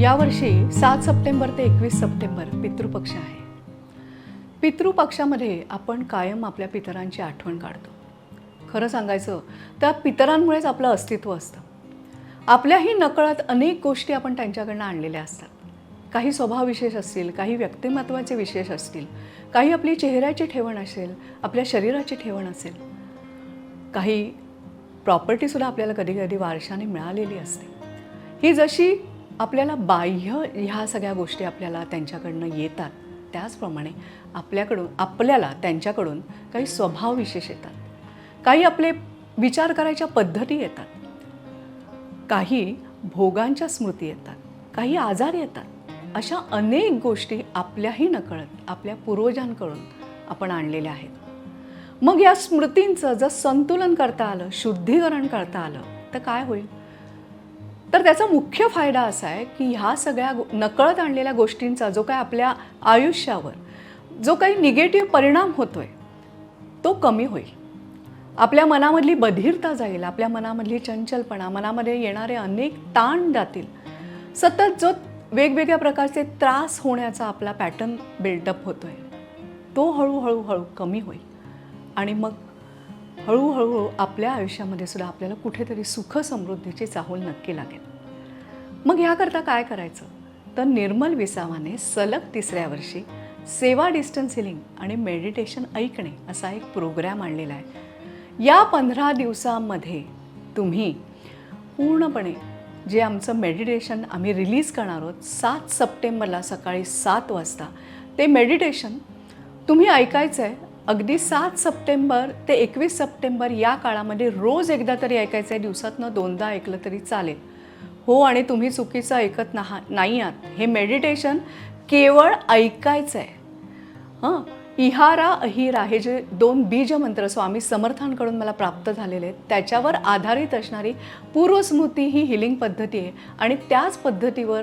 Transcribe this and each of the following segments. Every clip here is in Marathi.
यावर्षी सात सप्टेंबर ते एकवीस सप्टेंबर पितृपक्ष आहे. पितृपक्षामध्ये आपण कायम आपल्या पितरांची आठवण काढतो. खरं सांगायचं तर पितरांमुळेच आपलं अस्तित्व असतं. आपल्याही नकळत अनेक गोष्टी आपण त्यांच्याकडनं आणलेल्या असतात. काही स्वभाव विशेष असतील काही व्यक्तिमत्वाचे विशेष असतील काही आपली चेहऱ्याची ठेवण असेल आपल्या शरीराची ठेवण असेल. काही प्रॉपर्टीसुद्धा आपल्याला कधी कधी वारशाने मिळालेली असते. ही जशी आपल्याला बाह्य ह्या सगळ्या गोष्टी आपल्याला त्यांच्याकडनं येतात. त्याचप्रमाणे आपल्याकडून आपल्याला त्यांच्याकडून काही स्वभाव विशेष येतात. काही आपले विचार करायच्या पद्धती येतात. काही भोगांच्या स्मृती येतात. काही आजार येतात. अशा अनेक गोष्टी आपल्याही नकळत आपल्या पूर्वजांकडून आपण आणलेल्या आहेत. मग या स्मृतींचं जर संतुलन करता आलं शुद्धीकरण करता आलं तर काय होईल? तर त्याचा मुख्य फायदा असा आहे की ह्या सगळ्या नकळत आणलेल्या गोष्टींचा जो काय आपल्या आयुष्यावर जो काही निगेटिव्ह परिणाम होतोय तो कमी होईल. आपल्या मनामधली बधिरता जाईल आपल्या मनामधली चंचलपणा मनामध्ये येणारे अनेक ताण जातील. सतत जो वेगवेगळ्या प्रकारचे त्रास होण्याचा आपला पॅटर्न बिल्डअप होतोय तो हळूहळू हळू कमी होईल. आणि मग हळूहळू आपल्या आयुष्यामध्ये सुद्धा आपल्याला कुठेतरी सुख समृद्धीची चाहूल नक्की लागेल. मग ह्याकरता काय करायचं? तर निर्मल विसावाने सलग तिसऱ्या वर्षी सेवा डिस्टन्स हिलिंग आणि मेडिटेशन ऐकणे असा एक प्रोग्रॅम आणलेला आहे. या पंधरा दिवसामध्ये तुम्ही पूर्णपणे जे आमचं मेडिटेशन आम्ही रिलीज करणार आहोत सात सप्टेंबरला सकाळी सात वाजता ते मेडिटेशन तुम्ही ऐकायचं आहे अगदी सात सप्टेंबर ते एकवीस सप्टेंबर या काळामध्ये रोज एकदा तरी ऐकायचं आहे. दिवसातनं दोनदा ऐकलं तरी चालेल. हो आणि तुम्ही चुकीचं ऐकत नहा नाही आहात. हे मेडिटेशन केवळ ऐकायचं आहे हां? इहारा अहिरा हे जे दोन बीज मंत्र स्वामी समर्थांकडून मला प्राप्त झालेले आहेत त्याच्यावर आधारित असणारी पूर्वस्मृती ही हिलिंग पद्धती आहे. आणि त्याच पद्धतीवर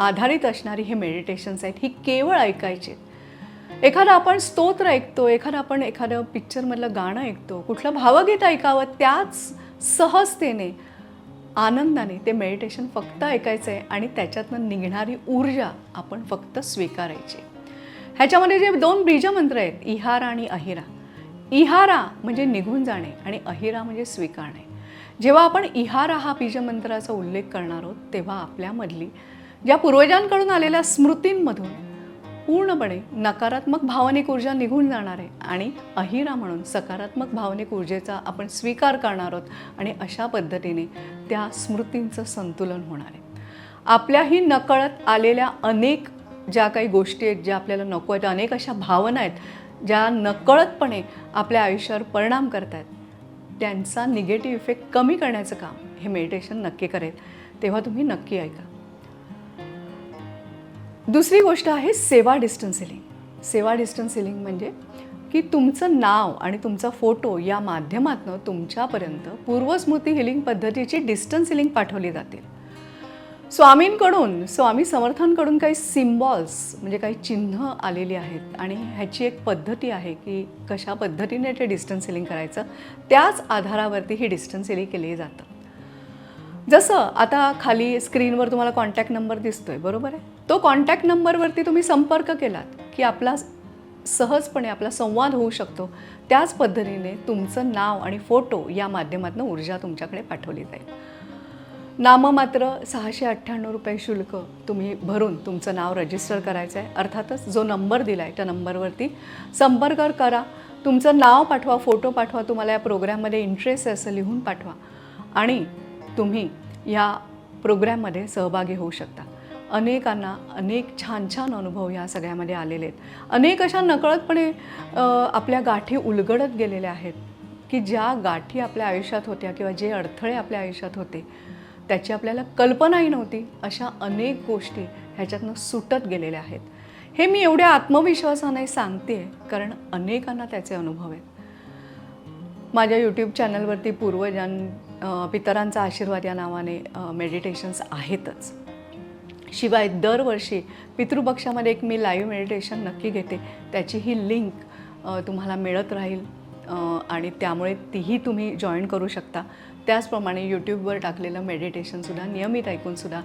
आधारित असणारी हे मेडिटेशन्स आहेत ही केवळ ऐकायची आहेत. एखादा आपण स्तोत्र ऐकतो एखादं आपण एखादं पिक्चरमधलं गाणं ऐकतो कुठलं भावगीत ऐकावं त्याच सहजतेने आनंदाने ते मेडिटेशन फक्त ऐकायचं आहे आणि त्याच्यातनं निघणारी ऊर्जा आपण फक्त स्वीकारायची. ह्याच्यामध्ये जे दोन बीजमंत्र आहेत इहारा आणि अहिरा. इहारा म्हणजे निघून जाणे आणि अहिरा म्हणजे स्वीकारणे. जेव्हा आपण इहारा हा बीजमंत्राचा उल्लेख करणार आहोत तेव्हा आपल्यामधली ज्या पूर्वजांकडून आलेल्या स्मृतींमधून पूर्णपणे नकारात्मक भावनिक ऊर्जा निघून जाणार आहे आणि अहिरा म्हणून सकारात्मक भावनिक ऊर्जेचा आपण स्वीकार करणार आहोत आणि अशा पद्धतीने त्या स्मृतींचं संतुलन होणार आहे. आपल्याही नकळत आलेल्या अनेक ज्या काही गोष्टी आहेत ज्या आपल्याला नको आहेत अनेक अशा भावना आहेत ज्या नकळतपणे आपल्या आयुष्यावर परिणाम करत आहेत त्यांचा निगेटिव्ह इफेक्ट कमी करण्याचं काम हे मेडिटेशन नक्की करेल. तेव्हा तुम्ही नक्की ऐका. दुसरी गोष्ट आहे सेवा डिस्टन्स सिलिंग. सेवा डिस्टन्स सिलिंग म्हणजे की तुमचं नाव आणि तुमचा फोटो या माध्यमातून तुमच्यापर्यंत पूर्वस्मृती हिलिंग पद्धतीची डिस्टन्स हिलिंग पाठवली जातील स्वामींकडून स्वामी समर्थांकडून काही सिम्बॉल्स म्हणजे काही चिन्ह आलेली आहेत आणि ह्याची एक पद्धती आहे की कशा पद्धतीने ते डिस्टन्स हिलिंग करायचं त्याच आधारावरती ही डिस्टन्स हिलिंग केली जातं. जसं आता खाली स्क्रीनवर तुम्हाला कॉन्टॅक्ट नंबर दिसतोय बरोबर आहे? तो कॉन्टॅक्ट नंबरवरती तुम्ही संपर्क केलात की आपला सहजपणे आपला संवाद होऊ शकतो. त्याच पद्धतीने तुमचं नाव आणि फोटो या माध्यमातून ऊर्जा तुमच्याकडे पाठवली जाईल. नाममात्र सहाशे अठ्ठ्याण्णव रुपये शुल्क तुम्ही भरून तुमचं नाव रजिस्टर करायचं आहे अर्थातच जो नंबर दिला आहे त्या नंबरवरती संपर्क करा. तुमचं नाव पाठवा फोटो पाठवा तुम्हाला या प्रोग्रॅममध्ये इंटरेस्ट आहे असं लिहून पाठवा. आणि तुम्ही या प्रोग्रॅममध्ये सहभागी होऊ शकता. अनेकांना अनेक छान छान अनुभव ह्या सगळ्यामध्ये आलेले आहेत. अनेक अशा नकळतपणे आपल्या गाठी उलगडत गेलेल्या आहेत की ज्या गाठी आपल्या आयुष्यात होत्या किंवा जे अडथळे आपल्या आयुष्यात होते त्याची आपल्याला कल्पनाही नव्हती. अशा अनेक गोष्टी ह्याच्यातनं सुटत गेलेल्या आहेत. हे मी एवढ्या आत्मविश्वासाने सांगते कारण अनेकांना त्याचे अनुभव आहेत. माझ्या यूट्यूब चॅनलवरती पूर्वजां पितरांचा आशीर्वाद या नावाने मेडिटेशन्स आहेतच. शिवाय दरवर्षी पितृपक्षामध्ये एक मी लाईव्ह मेडिटेशन नक्की घेते. त्याची ही लिंक तुम्हाला मिळत राहील. आणि त्यामुळे तीही तुम्ही जॉईन करू शकता. त्याचप्रमाणे यूट्यूबवर टाकलेलं मेडिटेशनसुद्धा नियमित ऐकूनसुद्धा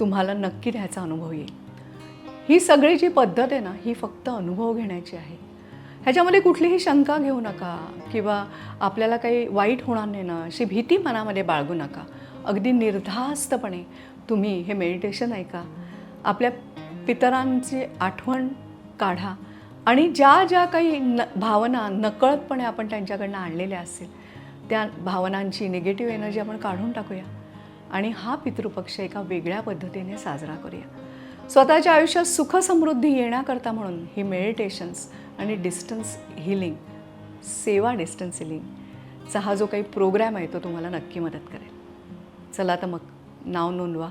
तुम्हाला नक्की त्याचा अनुभव येईल. ही सगळी जी पद्धत आहे ना ही फक्त अनुभव घेण्याची आहे. ह्याच्यामध्ये कुठलीही शंका घेऊ नका किंवा आपल्याला काही वाईट होणार नाही ना अशी भीती मनामध्ये बाळगू नका. अगदी निर्धास्तपणे तुम्ही हे मेडिटेशन ऐका. आपल्या पितरांची आठवण काढा. आणि ज्या ज्या काही न भावना नकळतपणे आपण त्यांच्याकडनं आणलेल्या असतील त्या भावनांची निगेटिव्ह एनर्जी आपण काढून टाकूया. आणि हा पितृपक्ष एका वेगळ्या पद्धतीने साजरा करूया. स्वतःच्या आयुष्यात सुख समृद्धी येण्याकरता म्हणून ही मेडिटेशन्स आणि डिस्टन्स हिलिंग सेवा डिस्टन्स हिलिंगचा हा जो काही प्रोग्रॅम आहे तो तुम्हाला नक्की मदत करेल. चला तर मग नाव नोंदवा.